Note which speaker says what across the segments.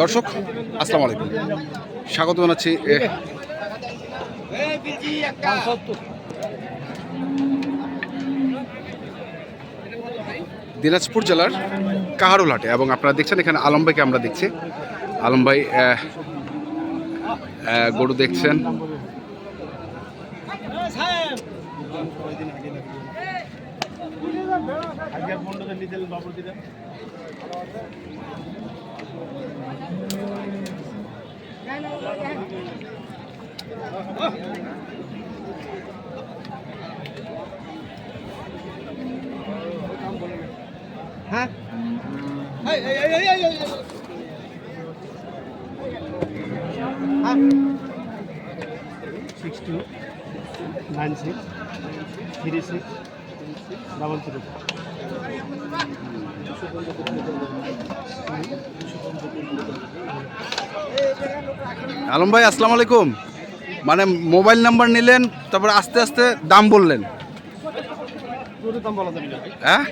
Speaker 1: দর্শক, আসসালামু আলাইকুম। স্বাগত জানাচ্ছি দিনাজপুর জেলার কাহারুল হাটে এবং আপনারা দেখছেন এখানে আলম ভাইকে আমরা দেখছি। আলম ভাই
Speaker 2: Ha? Ay, ay, ay, ay, ay,
Speaker 1: Alam ভাই আসসালামু আলাইকুম। মানে মোবাইল নাম্বার নিলেন তারপর আস্তে আস্তে দাম বললেন। হ্যাঁ?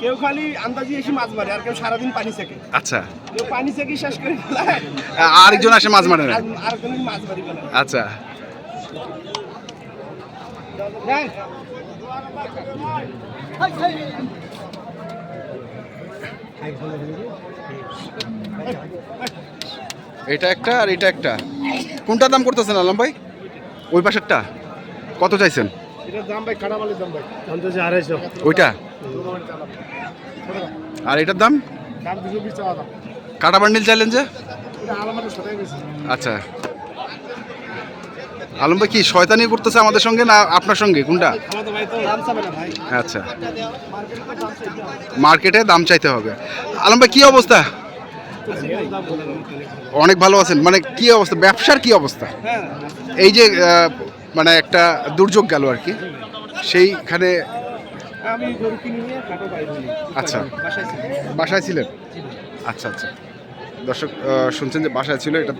Speaker 2: কেউ খালি আন্দাজি এসে মাছ মারে আর কেউ সারাদিন পানি সেকে
Speaker 1: আচ্ছা।
Speaker 2: কেউ পানি সেকে শেষ করে
Speaker 1: আরেকজন আসে মাছ মারে না? আচ্ছা। এটা একটা আর এটা একটা। কোনটা দাম করতেছেন আলম ভাই? ওই পাশেরটা। কত চাইছেন? ওইটা? আর এটার দাম? কাটা বান্ডিল চাইলেন যে? আচ্ছা। আলম ভাই কি শয়তানি করতেছে আমাদের সঙ্গে না আপনার সঙ্গে? কোনটা? আচ্ছা। মার্কেটে দাম চাইতে হবে। আলম ভাই, কি অবস্থা? অনেক ভালো আছেন। মানে কি অবস্থা? ব্যবসার কি অবস্থা? এই যে মানে একটা দুর্যোগ গেল আর কি। সেইখানে আচ্ছা।
Speaker 2: বাসায়
Speaker 1: ছিলেন? আচ্ছা আচ্ছা। দর্শক শুনছেন যে বাসায় ছিল, এটা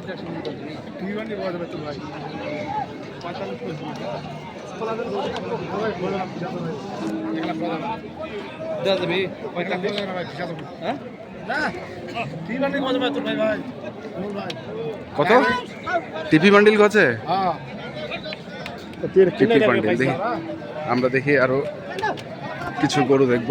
Speaker 1: কত? টিপি বান্ডিল গছে? টিপি বান্ডিল দেখি। আমরা দেখি আরও কিছু গরু দেখব।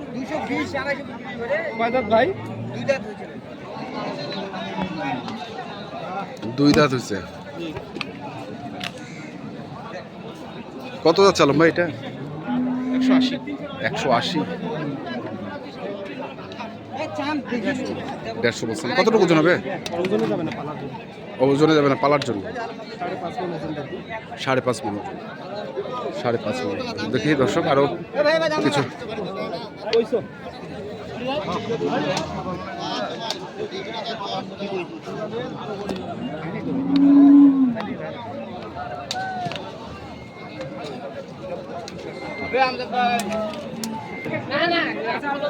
Speaker 2: কয়দাত ভাই?
Speaker 1: দুই দাঁত হয়েছে। কত দাঁত চালাম ভাই এটা?
Speaker 2: একশো আশি।
Speaker 1: একশো আশি। দেড়শো বলছেন কতটুকু ওজন হবে?
Speaker 2: ওজনে যাবে না পালার জন্য।
Speaker 1: যাবে না পালার জন্য
Speaker 2: সাড়ে পাঁচ মন
Speaker 1: সাড়ে পাঁচ মিনিট। সাড়ে পাঁচ মিনিট। দেখি দর্শক আরও কিছু
Speaker 2: ওইসো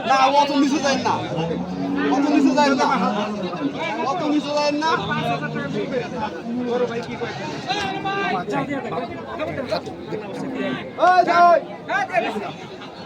Speaker 3: না অত নিচু যায় না। অত নিচু যায় না। অত নিচু যায় না। ওই যাই।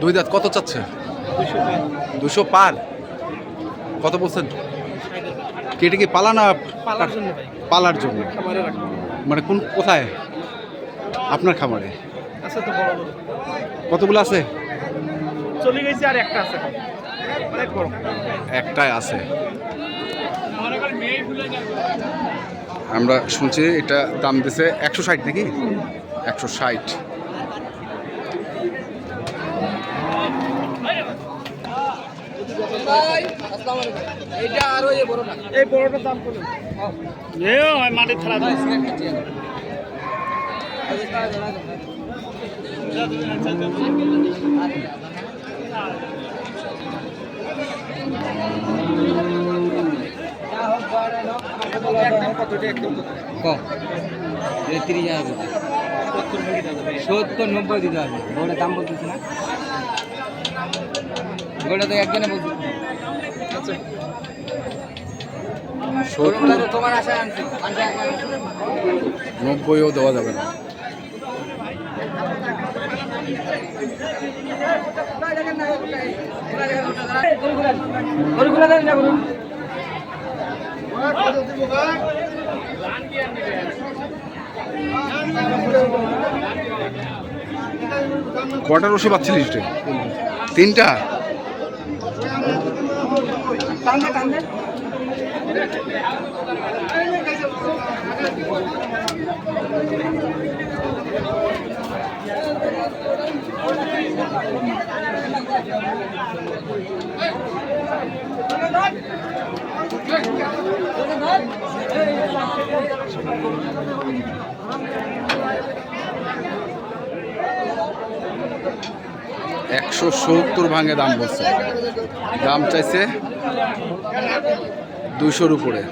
Speaker 1: দুই দাঁত কত চাচ্ছে? দুশো পার। কত বলছেন? কি এটা কি পালা না
Speaker 2: পালার জন্য ভাই।
Speaker 1: পালার জন্য?
Speaker 2: খামারে রাখব
Speaker 1: মানে কোন কোথায়? আপনার খামারে? কতগুলো আছে?
Speaker 2: চলে গেছে আর একটা আছে
Speaker 1: একটাই আছে। আমরা শুনছি এটা দাম দিছে একশো ষাট নাকি? একশো ষাট।
Speaker 2: এই বড়টার দাম কত? মাটির খেলা সত্তর
Speaker 4: নব্বই দিতে হবে। গোটা দাম বলতেছে না। গোটা তো একজনে বলছে।
Speaker 1: নব্বইও দেওয়া যাবে না। কটা রসি পাচ্ছিলিস তিনটা?
Speaker 4: টানবে টানবে
Speaker 1: একশো সত্তর ভাঙে দাম বলছে। দাম চাইছে দুশোর উপরে।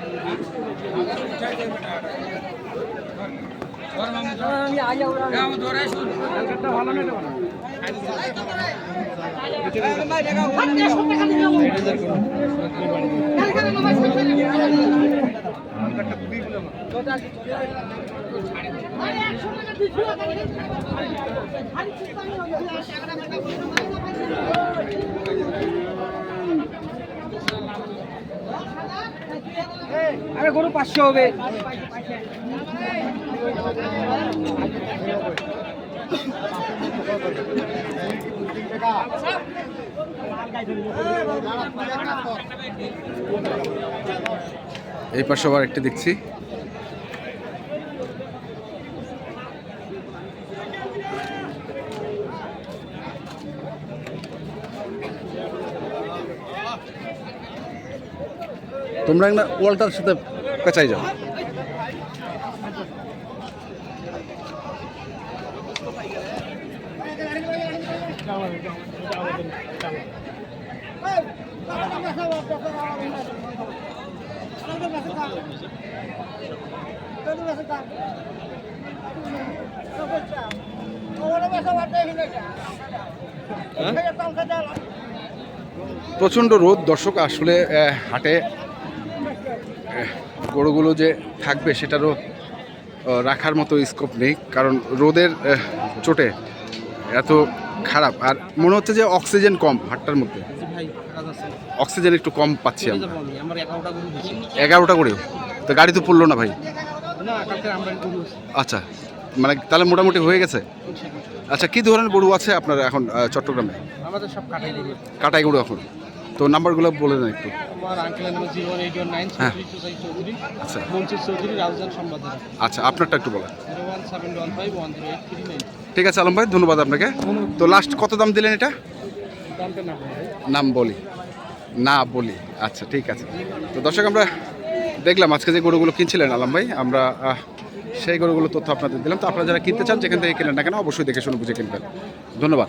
Speaker 4: আরে গরু পাঁচশো হবে।
Speaker 1: এই পাশে আবার একটা দেখছি। তোমরা একটা ওয়ালটার সাথে পেঁচাই যাও। প্রচণ্ড রোদ দর্শক আসলে হাটে গরুগুলো যে থাকবে সেটারও রাখার মতো স্কোপ নেই কারণ রোদের চোটে এত খারাপ। আর মনে হচ্ছে যে অক্সিজেন কম হাটটার মধ্যে। অক্সিজেন একটু কম পাচ্ছি আমরা।
Speaker 2: আমি এগারোটা
Speaker 1: করেও তো গাড়ি তো পড়ল না ভাই? আচ্ছা মানে তাহলে মোটামুটি হয়ে গেছে? আচ্ছা কী ধরনের গরু আছে আপনার এখন চট্টগ্রামে?
Speaker 2: আমাদের সব কাটাই
Speaker 1: গরু এখন? তো নাম্বারগুলো বলে দেন একটু। হ্যাঁ। আচ্ছা। আচ্ছা আপনারটা একটু বলেন। ঠিক আছে আলম ভাই ধন্যবাদ আপনাকে। তো লাস্ট কত দাম দিলেন এটা? নাম বলি। না বলি। আচ্ছা ঠিক আছে। তো দর্শক আমরা দেখলাম আজকে যে গরুগুলো কিনছিলেন আলম ভাই আমরা সেই গরুগুলো তথ্য আপনাদের দিলাম। তো আপনারা যারা কিনতে চান যেখান থেকে কিনেন না কেন অবশ্যই দেখে শুনে বুঝে কিনবেন। ধন্যবাদ।